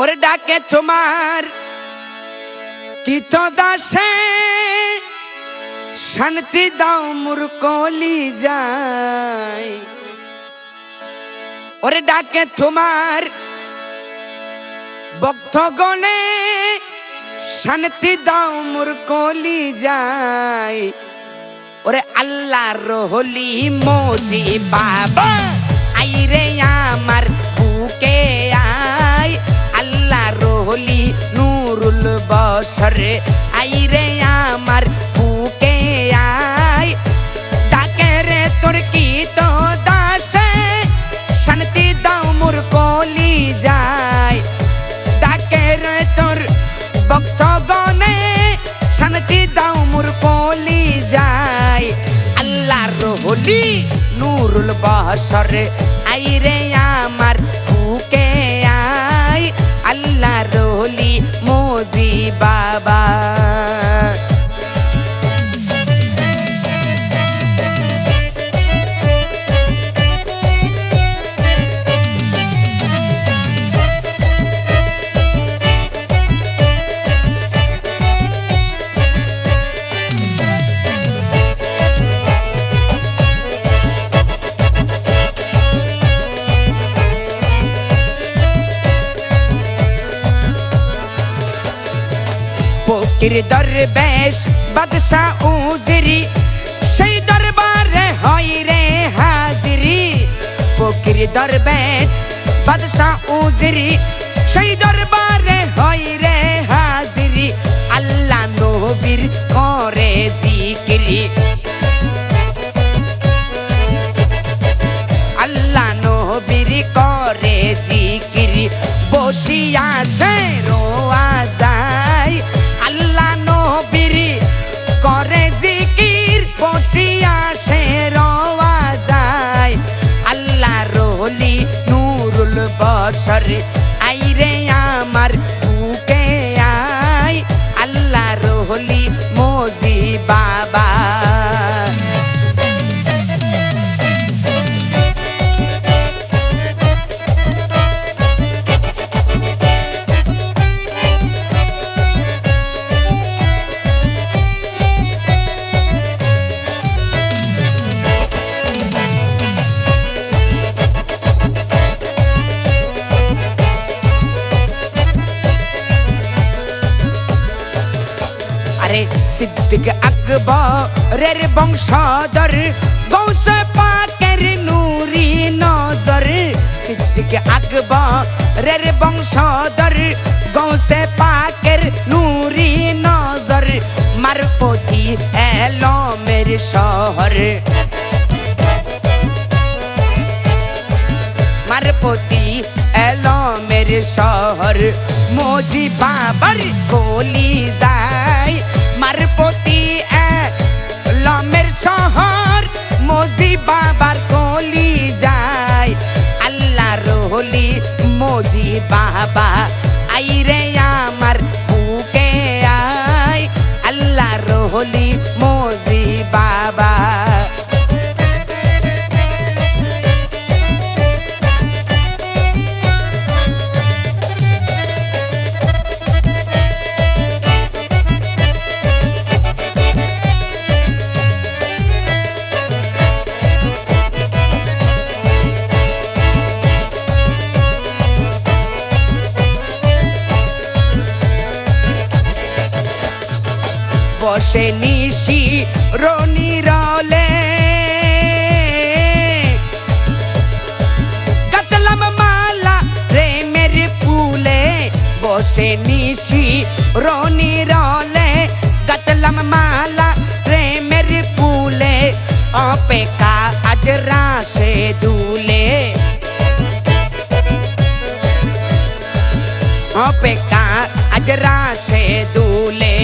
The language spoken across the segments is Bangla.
ওরে ডাকে তোমার দাসে? শান্তি দাও মুর কলি যায় ওরে ডাকে তোমার, ভক্তগণে শান্তি দাও মুর কলি যায় ওরে আল্লাহর হলি মোজি বাবা। হলি নুরুল বহসরে আইরে আমার বুকে আই আল্লাহ হলি মোজি বাবা ফকির দরবেশ বাদশা উজরি সেই দরবারে হয় রে হাজিরি। ফকির দরবেশ বাদশা উজরি সেই দরবারে হয় রে বসর সিদ্দিক আকবরের বংশধর গৌসে পাকের নুরি নজর। সিদ্দিক আকবরের বংশধর গৌসে পাকের নুরি নজর। মারফতি এলমের শহর। মারপতি এলমের শহর। মোজি বাবার কলি যায়। মারপতি লমের শহর মজি বাবার কলি যায়। আল্লাহ রহলি মজি বাবা আইরে বসে নিশি রনি রলে কাতলাম মালা প্রেমের ফুলে বসে নিশি রনি রলে কাতলাম মালা প্রেমের ফুলে অপেক্ষা আজ রাশে দুলে অপেক্ষা আজ সে দুলে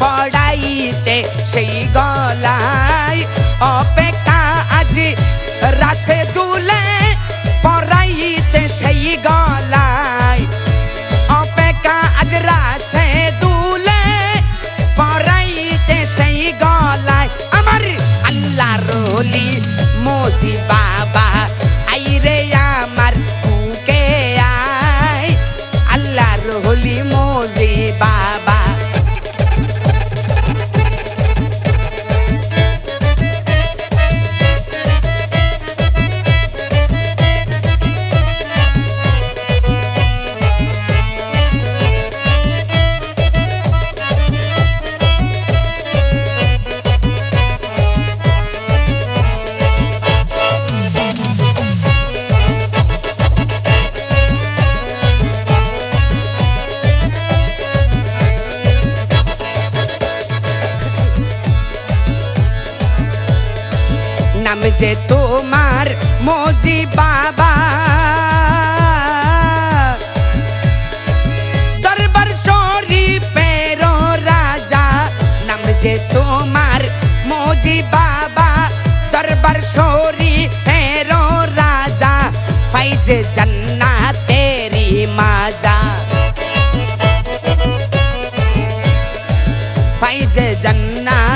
পড়াইতে সেই গলায় অপেক্ষা আজ রাসে দুলে পড়াইতে সেই গলায় যে তোমার মোজি বাবা। দরবার শরীফের রাজা নাম যে তোমার মোজি বাবা। দরবার শরীফের রাজা পাই যে তেরি মাজা। পাই যে তেরি মজা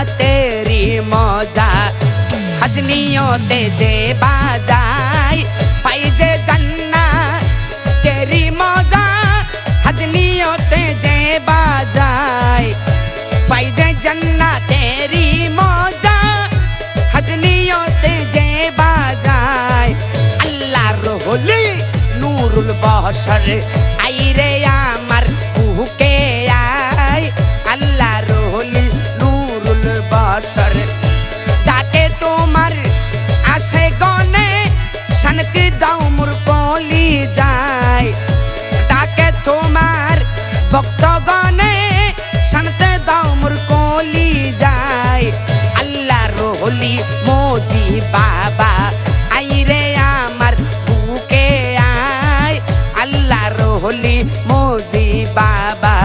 গাছনিয়তে যে বাজায় পাই যে জান্না, তেরি মজা। হাজনিয়তে যে বাজায় পাই যে জান্না, তেরি মজা। হাজনিয়তে যে বাজায় আল্লাহর হলি নুরুল বহসর আইরে তোমার ভক্তগণে শান্তি দাও মোর কলি যায়। আল্লাহ রহলি মোসি বাবা আইরে আমার বুকে আয়। আল্লাহ রহলি মোসি বাবা